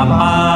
Papa.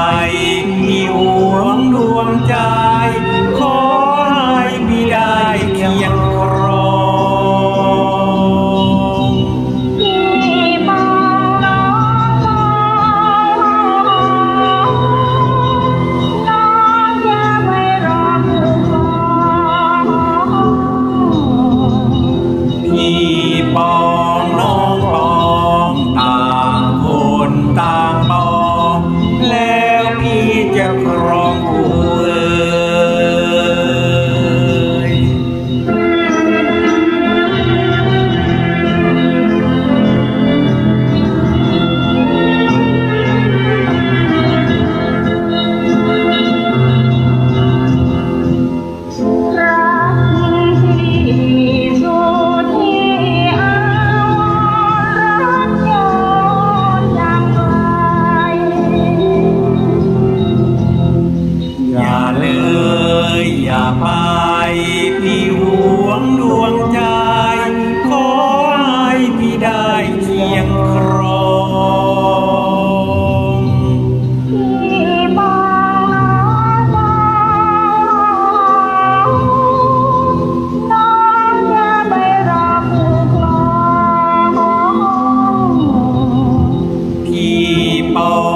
ายพี่หวงดวงใจ ขอให้พี่ได้เคียงครองพี่ปอ